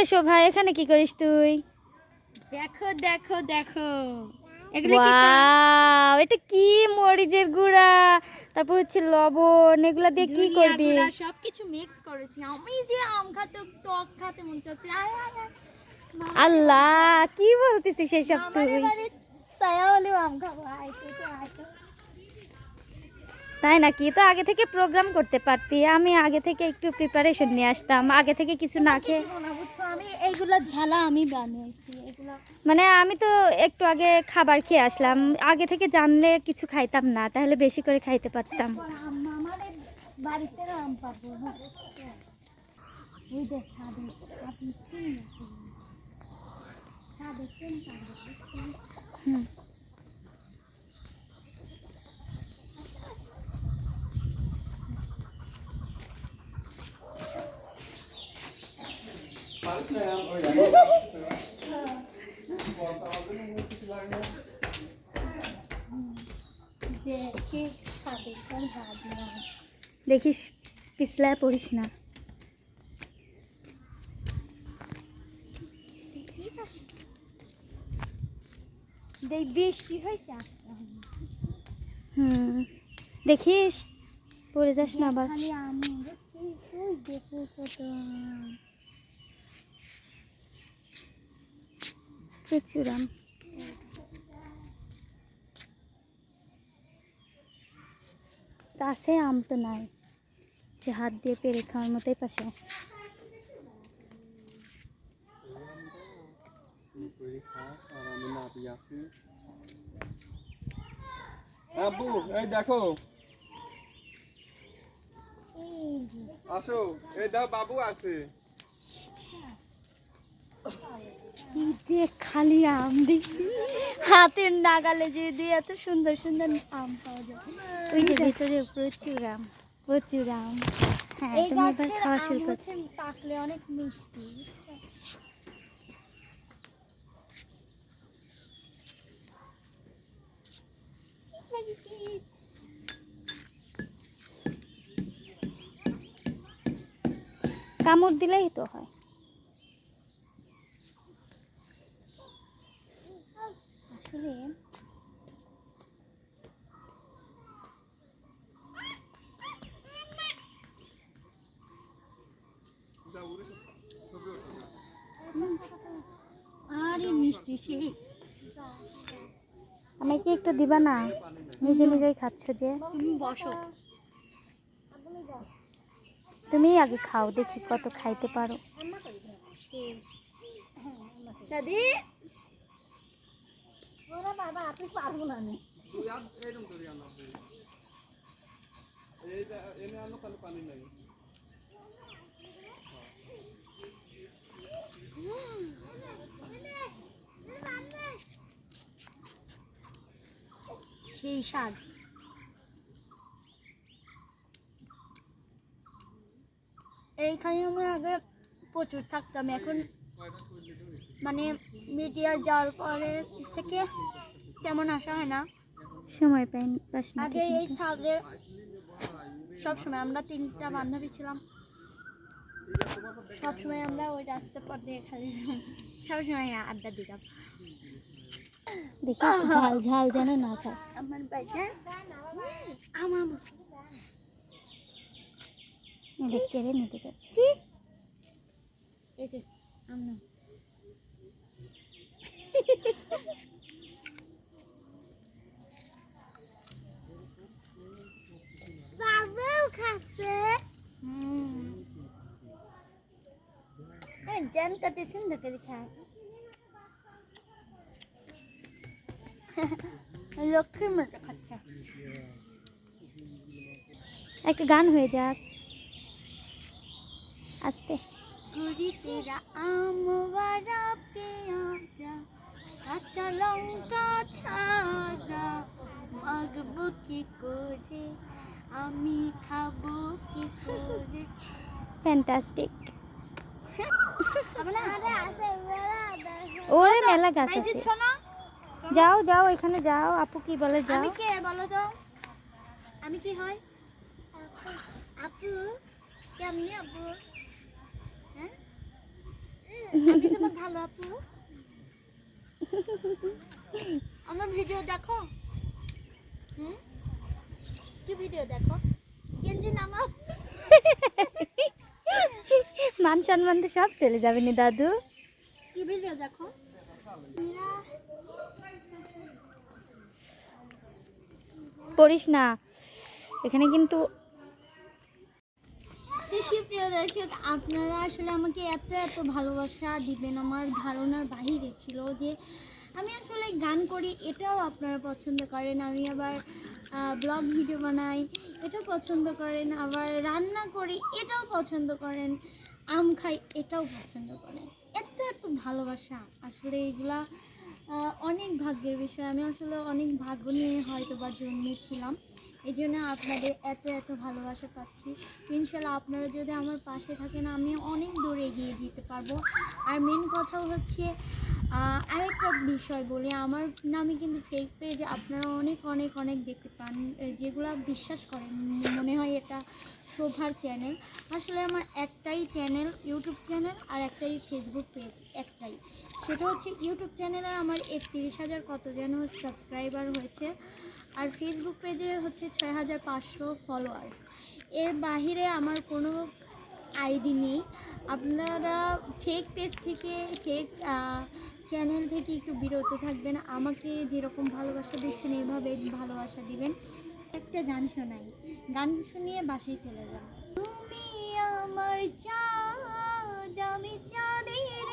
রে শোভা এখানে কি করিস তুই? দেখো দেখো দেখো। ওয়াও এটা কি মরিচের গুঁড়া? তারপর হচ্ছে লবণ এগুলা দিয়ে কি করবি? সবকিছু মিক্স করেছি। আমি যে আম খাতে টক খাতে মন চাচ্ছে আল্লাহ কি বলতেছিস সেই সব তুই? ছায়া হলেও আম খাব। তাই নাকি? তো আগে থেকে প্রোগ্রাম করতে পারতি। আমি আগে থেকে একটু প্রিপারেশন নিয়ে আসতাম। আগে থেকে কিছু না খেয়ে? আমি এইগুলো ঝালা আমি বানিয়েছি এগুলা মানে আমি তো একটু আগে খাবার খেয়ে আসলাম। আগে থেকে জানলে কিছু খাইতাম না তাহলে বেশি করে খাইতে পারতাম। বাড়িতে আম পাবো না ওই দেখ সাদে আপনি তিন সাদে তিন পাবো হুম। দেখে সাদে তিন ভাবলাম দেখিস পিছলায় পড়িস না। দেখ বৃষ্টি হয়েছে? আজকে। হুম দেখিস পড়ে যাস না আবার। খালি আম। ওই আম। তো নাই। যে হাত দিয়ে পেরে খাওয়ার মতোই পাশে। আব্বু এই দেখো। আসো এই দাও বাবু আছে। খালি আম দেখছি হাতের নাগালে যদি এত সুন্দর সুন্দর আম পাওয়া যায়। ওই যে ভিতরে প্রচুর আম প্রচুর আম। হ্যাঁ তুমি এবার খাওয়া শুরু কর। পাকলে অনেক মিষ্টি কামড় দিলেই তো হয়। মিষ্টি আমাকে একটু দিবা না? নিজে নিজেই খাচ্ছ যে। তুমি বসো। তুমি আগে খাও দেখি কত খাইতে পারো। সাদি? ওরা বাবা আপনি পারব না আমি তুই আর এইরকম করি আনো এই এনে আনো তাহলে পানি লাগে সেই স্বাদ। এইখানে আমরা আগে প্রচুর থাকতাম। এখন মানে মিডিয়া যাওয়ার পরে থেকে তেমন আসা হয় না। সময় পাই পাস না আগে এই। ছাদে সবসময় আমরা তিনটা বান্ধবী ছিলাম। সবসময় আমরা ওই রাস্তার পর দিয়ে খালি সবসময় আড্ডা দিতাম। দেখিস ঝাল ঝাল যেন না খায় আমার বাইকে আমার এটা কেড়ে নিতে চাচ্ছে কি এই যে আমরা বাবাও খাচ্ছে হুম জানতে পছন্দ করে খায় লক্ষ্মীর মতো খাচ্ছে একটা গান হয়ে যাক। আস্তে। করি তেরা আম বাড়া পেয়ারা কাঁচা লঙ্কা ছাড়া। মাগবো কি করে? আমি খাব কি করে? ফ্যান্টাস্টিক ওরে মেলা গাছ আছে। যাও যাও এখানে যাও। আপু কি বলে যাও। আমি কে বলো তো? আমি কি হয়? আপু কেমনি আপু? হ্যাঁ? আমি তোমার ভালো আপু। আমার ভিডিও দেখো। হুম? কি ভিডিও দেখো? গেঞ্জি নামাও। মান সম্মান তো সব চলে যাবে নি দাদু। কি ভিডিও দেখো? পড়িস না। এখানে কিন্তু সুপ্রিয় দর্শক, আপনারা আসলে আমাকে এত এত ভালোবাসা দিবেন আমার ধারণার বাহিরে ছিল যে আমি আসলে গান করি, এটাও আপনারা পছন্দ করেন। আমি আবার ব্লগ ভিডিও বানাই, এটাও পছন্দ করেন। আবার রান্না করি, এটাও পছন্দ করেন। আম খাই, এটাও পছন্দ করেন। এত এত ভালোবাসা। আসলে এগুলা অনেক ভাগ্যের বিষয়। আমি আসলে অনেক ভাগ্য নিয়ে হয়তো বা জন্মেছিলাম। এই জন্য আপনাদের এত এত ভালোবাসা পাচ্ছি। ইনশাল্লাহ আপনারা যদি আমার পাশে থাকেন, আমি অনেক দূরে এগিয়ে যেতে পারব। আর মেন কথা হচ্ছে আরেকটা বিষয় বলি, আমার নামে কিন্তু ফেক পেজ আপনারা অনেক অনেক অনেক দেখতে পান। যেগুলো বিশ্বাস করেন, মনে হয় এটা শোভার চ্যানেল আসলে আমার একটাই চ্যানেল ইউটিউব চ্যানেল আর একটাই ফেসবুক পেজ একটাই। সেটা হচ্ছে ইউটিউব চ্যানেলে আমার একত্রিশ হাজার কত যেন সাবস্ক্রাইবার হয়েছে। আর ফেসবুক পেজে হচ্ছে ছয় হাজার পাঁচশো ফলোয়ার্স এর বাহিরে আমার কোনো আইডি নেই। আপনারা ফেক পেজ থেকে ফেক চ্যানেল থেকে একটু বিরত থাকবেন। আমাকে যেরকম ভালোবাসা দিচ্ছেন এইভাবে ভালোবাসা দিবেন। একটা গান শোনাই। গান শুনিয়ে বাসায় চলে যান। তুমি আমার চাঁদ, আমি চাঁদের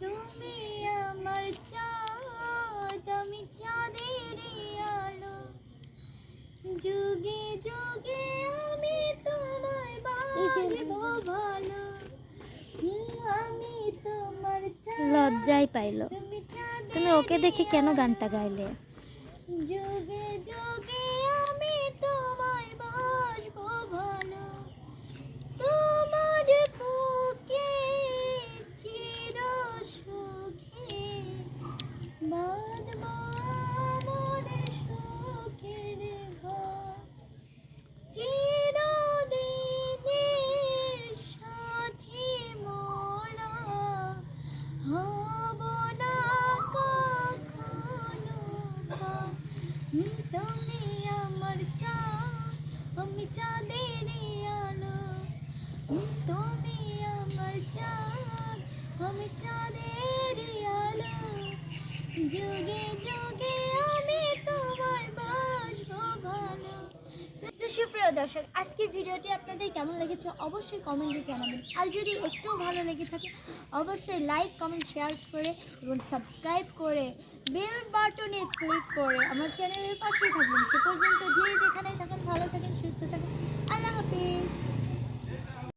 তুমি আমার চাঁদ। চাঁদের আলো। যুগে যুগে আমি তোমায় বাসবো ভালো আমি তোমার লজ্জাই পাইলো। তুমি ওকে দেখে কেন গানটা গাইলে? যুগে যুগে আমি চাঁদের আলো, যুগে যুগে আমি তোমায় বাসবো ভালো। সুপ্রিয় দর্শক, আজকের ভিডিওটি আপনাদের কেমন লেগেছে অবশ্যই কমেন্টে জানাবেন। আর যদি একটুও ভালো লেগে থাকে, অবশ্যই লাইক কমেন্ট শেয়ার করে এবং সাবস্ক্রাইব করে বেল বাটনে ক্লিক করে আমার চ্যানেলের পাশেই থাকবেন। সে পর্যন্ত যে যেখানে থাকেন, ভালো থাকেন, সুস্থ থাকেন।